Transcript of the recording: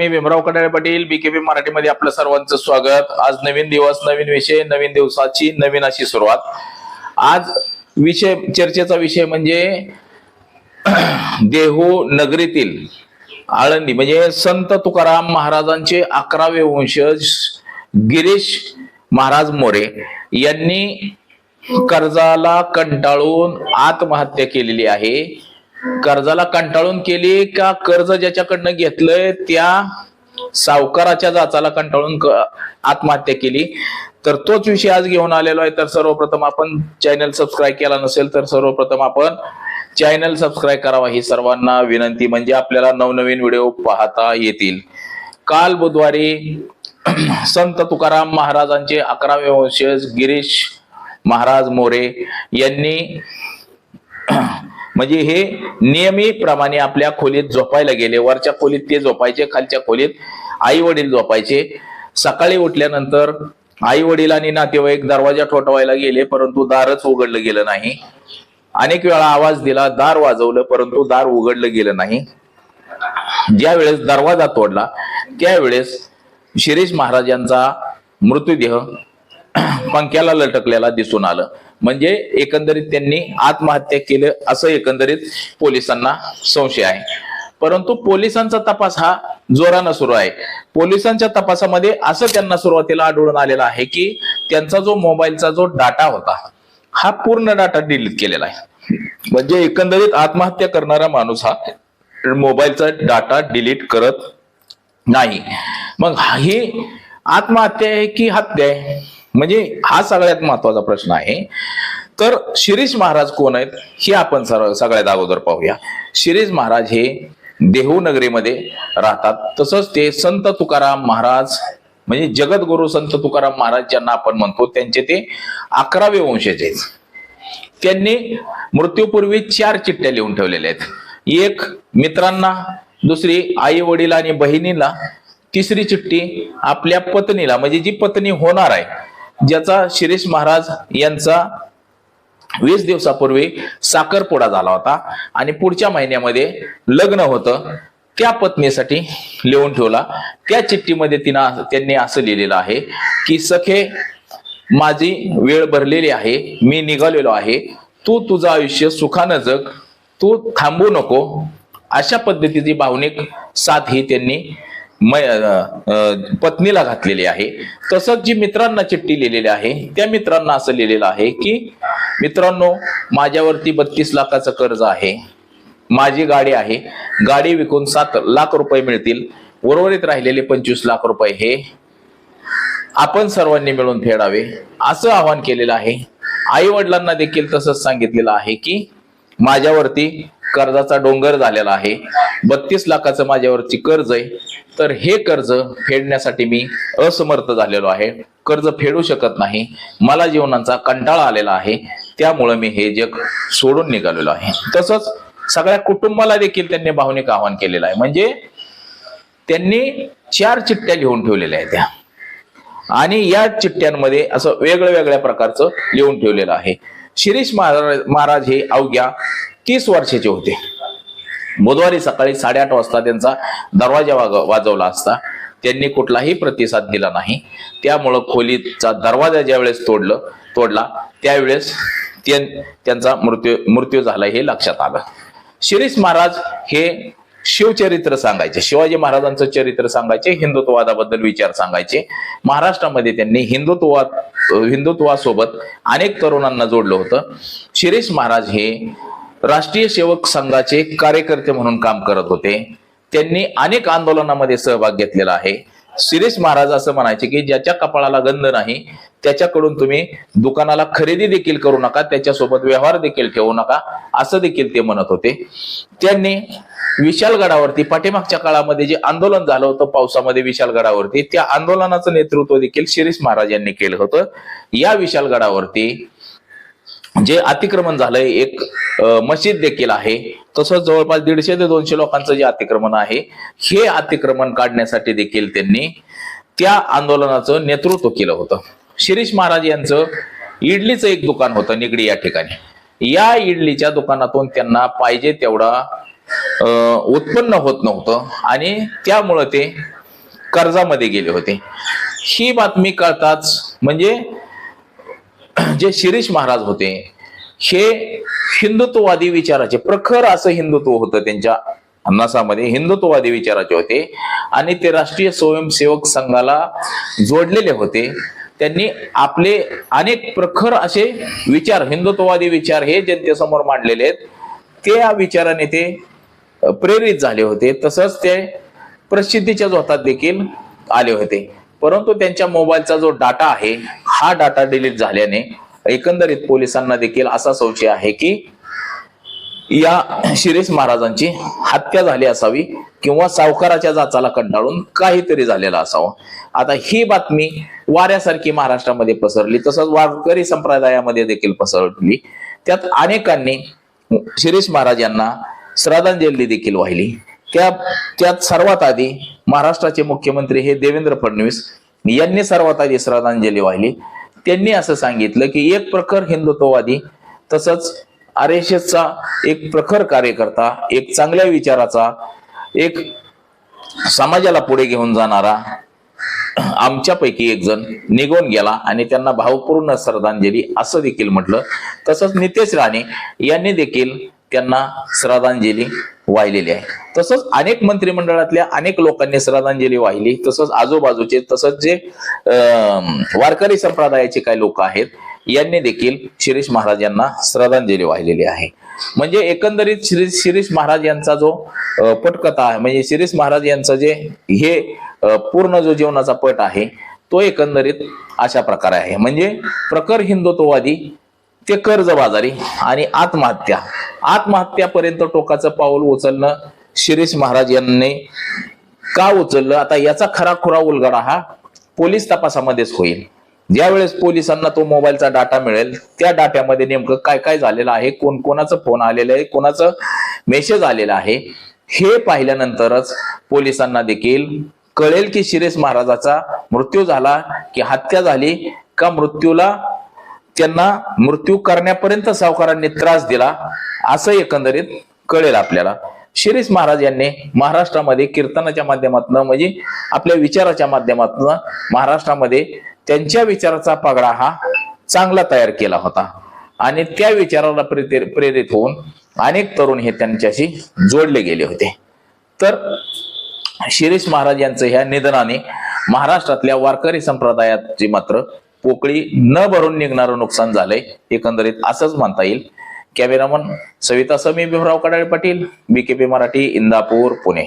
मी Bhimrao Kadale Patil BKP मराठीमध्ये आपलं सर्वांचं स्वागत. आज नवीन दिवस नवीन विषय नवीन दिवसाची नवीन अशी सुरुवात. आज विषय चर्चेचा विषय म्हणजे देहू नगरीतील आळंदी म्हणजे संत तुकाराम महाराजांचे अकरावे वंशज गिरीश महाराज मोरे यांनी कर्जाला कंटाळून आत्महत्या केलेली आहे. कर्जाला कंटाळून केली का कर्ज ज्याच्याकडनं घेतलंय त्या सावकाराच्या जाचाला कंटाळून आत्महत्या केली? तर तोच विषय आज घेऊन आलेलो आहे. तर सर्वप्रथम आपण चॅनल सबस्क्राईब केला नसेल तर सर्वप्रथम आपण चॅनल सबस्क्राईब करावा ही सर्वांना विनंती. म्हणजे आपल्याला नवनवीन व्हिडिओ पाहता येतील. काल बुधवारी संत तुकाराम महाराजांचे अकरावे वंशज गिरीश महाराज मोरे यांनी म्हणजे हे नियमितप्रमाणे आपल्या खोलीत झोपायला गेले वरच्या खोलीत ते झोपायचे खालच्या खोलीत आई वडील झोपायचे. सकाळी उठल्यानंतर आई वडील आणि नातेवाईक दरवाजा ठोठवायला गेले परंतु दारच उघडलं गेलं नाही. अनेक वेळा आवाज दिला दार वाजवलं परंतु दार उघडलं गेलं नाही. ज्या वेळेस दरवाजा तोडला त्यावेळेस शिरीष महाराजांचा मृतदेह पंख्याला लटकलेला दिसून आलं. म्हणजे एकंदरीत त्यांनी आत्महत्या केलं असं एकंदरीत पोलिसांना संशय आहे. परंतु पोलिसांचा तपास हा जोरानं सुरू आहे. पोलिसांच्या तपासामध्ये असं त्यांना सुरुवातीला आढळून आलेलं आहे की त्यांचा जो मोबाईलचा जो डाटा होता हा पूर्ण डाटा डिलीट केलेला आहे. म्हणजे एकंदरीत आत्महत्या करणारा माणूस हा मोबाईलचा डाटा डिलीट करत नाही. मग ही आत्महत्या आहे की हत्या आहे? म्हणजे हा सगळ्यात महत्त्वाचा प्रश्न आहे. तर शिरीष महाराज कोण आहेत हे आपण सर्व सगळ्यात अगोदर पाहूया. शिरीष महाराज हे देहू नगरीमध्ये राहतात. तसंच ते संत तुकाराम महाराज म्हणजे जगद्गुरु संत तुकाराम महाराज ज्यांना आपण म्हणतो त्यांचे ते अकरावे वंशज आहेत. त्यांनी मृत्यूपूर्वी चार चिठ्ठ्या लिहून ठेवलेल्या आहेत. एक मित्रांना दुसरी आई वडील आणि बहिणीला तिसरी चिठ्ठी आपल्या पत्नीला म्हणजे जी पत्नी होणार आहे ज्याचा शिरीष महाराज यांचा वीस दिवसापूर्वी साखरपुडा झाला होता. आणि पुढच्या महिन्यामध्ये लग्न होतं. त्या पत्नीसाठी लिहून ठेवला. त्या चिठ्ठीमध्ये तिनं त्यांनी असं लिहिलेलं आहे की सखे माझी वेळ भरलेली आहे. मी निघालेलो आहे. तू तुझं आयुष्य सुखानं जग. तू थांबू नको. अशा पद्धतीची भावनिक साथ ही त्यांनी पत्नीला घातलेली आहे. तसंच जी मित्रांना चिठ्ठी लिहिलेली आहे त्या मित्रांना असं लिहिलेलं आहे की मित्रांनो माझ्यावरती बत्तीस लाखाचं कर्ज आहे. माझी गाडी आहे. गाडी विकून सात लाख रुपये मिळतील. उर्वरित राहिलेले पंचवीस लाख रुपये हे आपण सर्वांनी मिळून फेडावे. असं आवाहन केलेलं आहे. आई वडिलांना देखील तसंच सांगितलेलं आहे की माझ्यावरती कर्जाचा डोंगर झालेला आहे. बत्तीस लाखाचं माझ्यावरती कर्ज आहे. तर हे कर्ज फेडण्यासाठी मी असमर्थ झालेलो आहे. कर्ज फेडू शकत नाही. मला जीवनाचा कंटाळा आलेला आहे. त्यामुळे मी हे जग सोडून निघालेलो आहे. तसंच सगळ्या कुटुंबाला देखील त्यांनी भावनिक आवाहन केलेलं आहे. म्हणजे त्यांनी चार चिठ्ठ्या लिहून ठेवलेल्या आहेत त्या. आणि या चिठ्ठ्यांमध्ये असं वेगळ्या वेगळ्या प्रकारचं लिहून ठेवलेलं आहे. शिरीष महाराज महाराज हे अवघ्या तीस वर्षाचे होते. बुधवारी सकाळी साडेआठ वाजता त्यांचा दरवाजा वाग- वाजवला असता. त्यांनी कुठलाही प्रतिसाद दिला नाही. त्यामुळं खोलीचा दरवाजा ज्यावेळेस तोडलं तोडला त्यावेळेस त्यां- त्यांचा मृत्यू मृत्यू झाला हे लक्षात आलं. शिरीष महाराज हे शिवचरित्र सांगायचे. शिवाजी महाराजांचं चरित्र सांगायचे हिंदुत्ववादाबद्दल विचार सांगायचे. महाराष्ट्रामध्ये त्यांनी हिंदुत्वात हिंदुत्वासोबत अनेक तरुणांना जोडलं होतं. शिरीष महाराज हे राष्ट्रीय सेवक संघाचे कार्यकर्ते म्हणून काम करत होते. त्यांनी अनेक आंदोलनामध्ये सहभाग घेतलेला आहे. शिरीष महाराज असं म्हणायचे की ज्याच्या कपाळाला गंध नाही त्याच्याकडून तुम्ही दुकानाला खरेदी देखील करू नका त्याच्यासोबत व्यवहार देखील ठेवू नका असं देखील ते म्हणत होते. त्यांनी विशालगडावरती पाठीमागच्या काळामध्ये जे आंदोलन झालं होतं पावसामध्ये विशालगडावरती त्या आंदोलनाचं नेतृत्व देखील शिरीष महाराज यांनी केलं होतं. या विशालगडावरती जे अतिक्रमण झालंय एक मशीद देखील आहे. तसंच जवळपास दीडशे ते दोनशे लोकांचं जे अतिक्रमण आहे हे अतिक्रमण काढण्यासाठी देखील त्यांनी त्या आंदोलनाचं नेतृत्व केलं होतं. शिरीष महाराज यांचं इडलीचं एक दुकान होतं निगडी या ठिकाणी. या इडलीच्या दुकानातून त्यांना पाहिजे तेवढा उत्पन्न होत नव्हतं आणि त्यामुळं ते कर्जामध्ये गेले होते. ही बातमी कळताच म्हणजे जे शिरीष महाराज होते हे हिंदुत्ववादी विचाराचे प्रखर असं हिंदुत्व होतं त्यांच्या अन्नासामध्ये हिंदुत्ववादी विचाराचे होते. आणि ते राष्ट्रीय स्वयंसेवक संघाला जोडलेले होते. त्यांनी आपले अनेक प्रखर असे विचार हिंदुत्ववादी विचार हे जनतेसमोर मांडलेले आहेत. त्या विचाराने ते प्रेरित झाले होते. तसंच ते प्रसिद्धीच्या जोतात देखील आले होते. परंतु त्यांच्या मोबाईलचा जो डाटा आहे हा डाटा डिलीट झाल्याने एकंदरीत पोलिसांना देखील असा संशय आहे की या शिरीष महाराजांची हत्या झाली असावी किंवा सावकाराच्या जाचाला कंटाळून काहीतरी झालेला असावं. आता ही बातमी वाऱ्यासारखी महाराष्ट्रामध्ये पसरली तसंच वारकरी संप्रदायामध्ये देखील पसरली. त्यात अनेकांनी शिरीष महाराज यांना श्रद्धांजली देखील वाहिली. त्या त्यात सर्वात आधी महाराष्ट्राचे मुख्यमंत्री हे देवेंद्र फडणवीस यांनी सर्वात आधी श्रद्धांजली वाहिली. त्यांनी असं सांगितलं की एक प्रखर हिंदुत्ववादी तसंच आर एस एसचा एक प्रखर कार्यकर्ता एक चांगल्या विचाराचा एक समाजाला पुढे घेऊन जाणारा आमच्यापैकी एक जण निघून गेला आणि त्यांना भावपूर्ण श्रद्धांजली असं देखील म्हटलं. तसंच नितेश राणे यांनी देखील त्यांना श्रद्धांजली वाहिलेली आहे. तसंच अनेक मंत्रिमंडळातल्या अनेक लोकांनी श्रद्धांजली वाहिली. तसंच आजूबाजूचे तसंच जे वारकरी संप्रदायाचे काही लोक आहेत यांनी देखील शिरीष महाराज यांना श्रद्धांजली वाहिलेली आहे. म्हणजे एकंदरीत श्री शिरीष महाराज यांचा जो पटकथा आहे म्हणजे शिरीष महाराज यांचं जे हे पूर्ण जो जीवनाचा पट आहे तो एकंदरीत अशा प्रकारे आहे. म्हणजे प्रखर हिंदुत्ववादी ते कर्जबाजारी आणि आत्महत्या आत्महत्यापर्यंत टोकाचं पाऊल उचलणं शिरीष महाराज यांनी का उचललं? आता याचा खरा खुरा उलगडा हा पोलीस तपासामध्येच होईल. ज्यावेळेस पोलिसांना तो मोबाईलचा डाटा मिळेल त्या डाट्यामध्ये नेमकं काय काय झालेलं आहे कोण कोणाचं फोन आलेलं आहे कोणाचं मेसेज आलेला आहे हे पाहिल्यानंतरच पोलिसांना देखील कळेल की शिरीष महाराजाचा मृत्यू झाला की हत्या झाली का मृत्यूला त्यांना मृत्यू करण्यापर्यंत सावकारांनी त्रास दिला. असं एकंदरीत कळेल आपल्याला. शिरीष महाराज यांनी महाराष्ट्रामध्ये कीर्तनाच्या माध्यमातून म्हणजे आपल्या विचाराच्या माध्यमातून महाराष्ट्रामध्ये त्यांच्या विचाराचा पगडा हा चांगला तयार केला होता. आणि त्या विचाराला प्रेरित होऊन अनेक तरुण हे त्यांच्याशी जोडले गेले होते. तर शिरीष महाराज यांचं ह्या निधनाने महाराष्ट्रातल्या वारकरी संप्रदायाची मात्र पोकळी न भरून निघणारं नुकसान झालंय एकंदरीत असंच म्हणता येईल. Cameraman Savita Sami Bhimrao Kadale Patil BKP Marathi Indapur Pune.